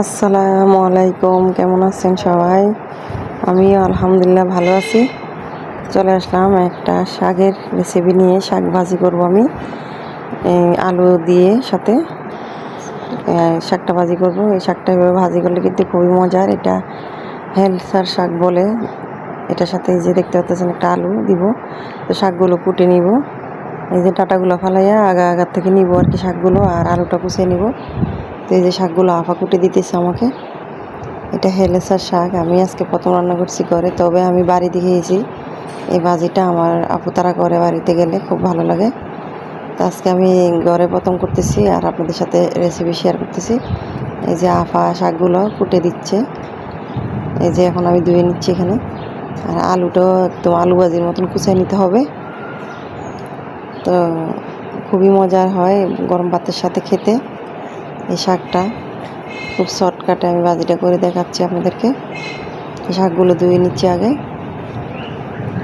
আসসালামু আলাইকুম, কেমন আছেন সবাই? আমি আলহামদুলিল্লাহ ভালো আছি। চলে আসলাম একটা শাকের রেসিপি নিয়ে, শাক ভাজি করব আমি। আলু দিয়ে সাথে শাকটা ভাজি করব। এই শাকটা এভাবে ভাজি করলে কিন্তু খুবই মজার। এটা হেলসার শাক বলে। এটার সাথে যে দেখতে পাচ্ছেন একটা আলু দিব। তো শাকগুলো কুটে নিব। এই যে ডাটাগুলো ফালাইয়া আগা আগার থেকে নিব আর কি শাকগুলো, আর আলুটা কুচিয়ে নিব। এই যে শাকগুলো আফা কুটে দিতেছে আমাকে, এটা হেলেসার শাক, আমি আজকে প্রথম রান্না করছি ঘরে, তবে আমি বাড়িতে খেয়েছি এই ভাজিটা আমার আপু তারা করে বাড়িতে গেলে খুব ভালো লাগে। তো আজকে আমি ঘরে প্রথম করতেছি আর আপনাদের সাথে রেসিপি শেয়ার করতেছি। এই যে আফা শাকগুলো কুটে দিচ্ছে। এই যে এখন আমি ধুয়ে নিচ্ছি এখানে। আর আলুটাও একদম আলু ভাজির মতন কুচিয়ে নিতে হবে। তো খুবই মজার হয় গরম ভাতের সাথে খেতে। এই শাকটা খুব শর্টকাটে আমি ভাজিটা করে দেখাচ্ছি আপনাদেরকে। শাকগুলো ধুয়ে নিচ্ছি আগে।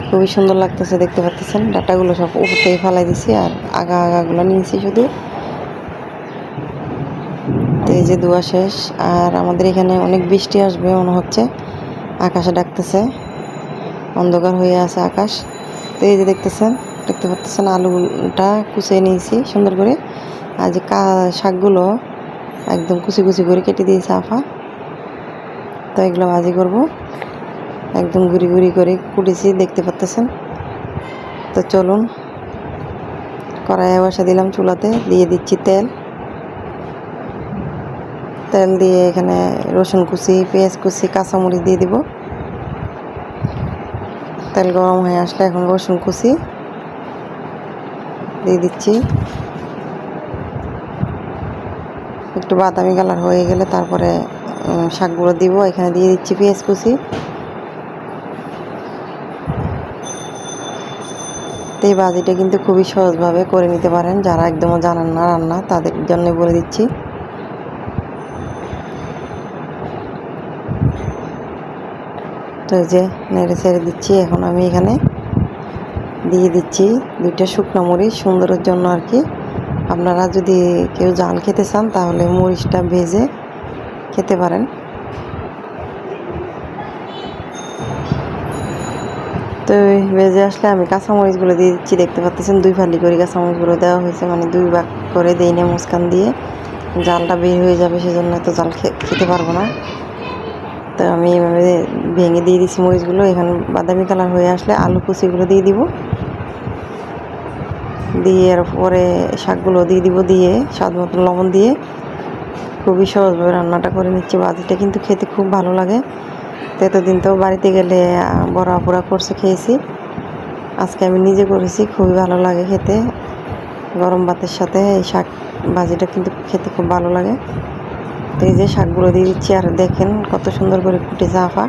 খুবই সুন্দর লাগতেছে, দেখতে পাচ্ছেন? ডাটাগুলো সব উপর থেকে ফেলাই দিছি আর আগা আগাগুলো নিয়েছি শুধু। তো এই যে ধোয়া শেষ, আর আমাদের এখানে অনেক বৃষ্টি আসবে মনে হচ্ছে। আকাশে ডাকতেছে। অন্ধকার হয়ে আছে আকাশ। তো এই যে দেখতেছেন, দেখতে পাচ্ছেন আলুটা কুচিয়ে নিয়েছি সুন্দর করে। আর যে কা শাকগুলো একদম কুচি কুচি করে কেটে দিয়েছে আফা। তো এগুলো ভাজি করব। একদম গুড়ি গুড়ি করে কুটেছি, দেখতে পাচ্তেছেন? তো চলুন, কড়াইয়ে বসা দিলাম চুলাতে, দিয়ে দিচ্ছি তেল। তেল দিয়ে এখানে রসুন কুচি, পেঁয়াজ কুচি, কাঁচামরিচ দিয়ে দিব। তেল গরম হয়ে আসলে এখন রসুন কুচি দিয়ে দিচ্ছি। একটু বাদামি কালার হয়ে গেলে তারপরে শাকগুলো দিব। এখানে দিয়ে দিচ্ছি পেঁয়াজ কুচি। এই বাজিটা কিন্তু খুবই সহজভাবে করে নিতে পারেন। যারা একদমও জানেন না রান্না, তাদের জন্য বলে দিচ্ছি। তো এই যে নেড়ে ছেড়ে দিচ্ছি। এখন আমি এখানে দিয়ে দিচ্ছি দুইটা শুকনো মরিচ, সুন্দরের জন্য আর কি। আপনারা যদি কেউ জাল খেতে চান, তাহলে মরিচটা ভেজে খেতে পারেন। তো ভেজে আসলে আমি কাঁচামরিচগুলো দিয়ে দিচ্ছি, দেখতে পাচ্ছেন দুই ফালি করে কাঁচামরিচগুলো দেওয়া হয়েছে মানে দুই ভাগ করে দেই না মুসকান দিয়ে। জালটা বের হয়ে যাবে সেজন্য তো জাল খেতে পারব না। তো আমি এভাবে ভেঙে দিয়ে দিচ্ছি মরিচগুলো, এখানে বাদামি কালার হয়ে আসলে আলু কুচিগুলো দিয়ে দিব। দিয়ে এর পরে শাকগুলো দিয়ে দিব দিয়ে, স্বাদ মতন লবণ দিয়ে। খুবই সহজভাবে রান্নাটা করে নিচ্ছি। বাজিটা কিন্তু খেতে খুব ভালো লাগে। তো এতদিন তো বাড়িতে গেলে বড়া পোড়া করছে খেয়েছি। আজকে আমি নিজে করেছি, খুবই ভালো লাগে খেতে। গরম ভাতের সাথে এই শাক ভাজিটা কিন্তু খেতে খুব ভালো লাগে। তো এই যে শাকগুলো দিয়ে দিচ্ছি, আর দেখেন কত সুন্দর করে ফুটেছে আফা।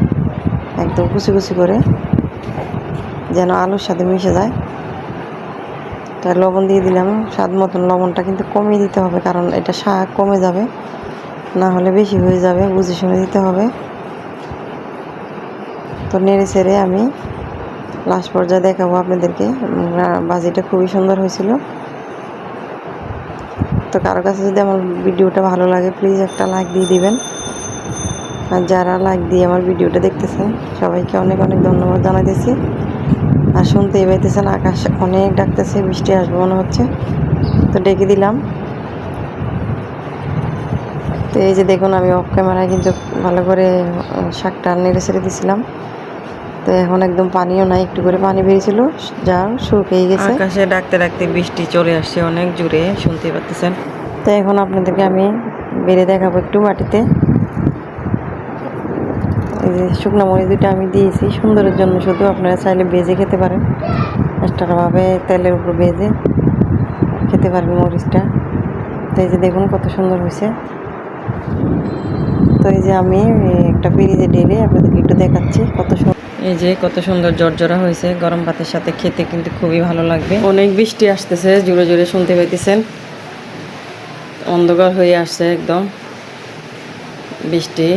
একদম কুচি কুচি করে, যেন আলুর সাথে মিশে যায়। তাই লবণ দিয়ে দিলাম, স্বাদ মতন লবণটা কিন্তু কমিয়ে দিতে হবে, কারণ এটা শাক কমে যাবে, না হলে বেশি হয়ে যাবে, বুঝে শুনে দিতে হবে। তো নেড়ে ছেড়ে আমি লাস্ট পর্যায়ে দেখাবো আপনাদেরকে বাজিটা খুবই সুন্দর হয়েছিল। তো কারও কাছে যদি আমার ভিডিওটা ভালো লাগে প্লিজ একটা লাইক দিয়ে দিবেন। আর যারা লাইক দিয়ে আমার ভিডিওটা দেখতেছেন, সবাইকে অনেক অনেক ধন্যবাদ জানাইতেছি আর শুনতেই পাইতেছেন আকাশ অনেক ডাকতেছে বৃষ্টি আসবে মনে হচ্ছে। তো ডেকে দিলাম। তো এই যে দেখুন আমি অফ ক্যামেরায় কিন্তু ভালো করে শাকটা নেড়ে ছেড়ে দিছিলাম। তো এখন একদম পানিও নাই একটু করে পানি বেরিয়েছিল। যা শুকিয়ে গেছে। আকাশে ডাকতে ডাকতে বৃষ্টি চলে আসছে অনেক জোরে শুনতে পাচ্ছেন তো এখন আপনাদেরকে আমি বেড়ে দেখাবো একটু বাটিতে শুকনো মরিচ দুটো আমি দিয়েছি সুন্দরের জন্য শুধু আপনারা চাইলে ভেজে খেতে পারেন। এক্সট্রাভাবে তেলের উপর ভেজে খেতে পারবেন মরিচটা। তো এই যে দেখুন কত সুন্দর হয়েছে। তো এই যে আমি একটা ফ্রিজে ঢেলে আপনাদেরকে একটু দেখাচ্ছি কত সুন্দর এই যে কত সুন্দর জর্জরা হয়েছে। গরম ভাতের সাথে খেতে কিন্তু খুবই ভালো লাগবে। অনেক বৃষ্টি আসতেছে জোরে জোরে শুনতে পাইতেছেন। অন্ধকার হয়ে আসছে একদম। বৃষ্টি।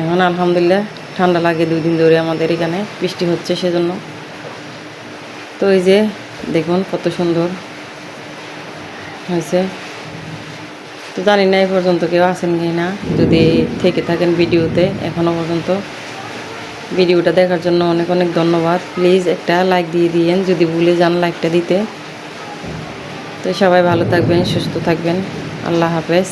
এখন আলহামদুলিল্লাহ ঠান্ডা লাগে দুই দিন ধরে আমাদের এখানে, বৃষ্টি হচ্ছে সেজন্য। তো এই যে দেখুন কত সুন্দর হয়েছে। তো জানি না এই পর্যন্ত কেউ আসেন কি না, যদি থেকে থাকেন ভিডিওতে এখনও পর্যন্ত। ভিডিওটা দেখার জন্য অনেক অনেক ধন্যবাদ। প্লিজ একটা লাইক দিয়ে দিয়েন, যদি ভুলে যান লাইকটা দিতে। তো সবাই ভালো থাকবেন, সুস্থ থাকবেন। আল্লাহ হাফেজ।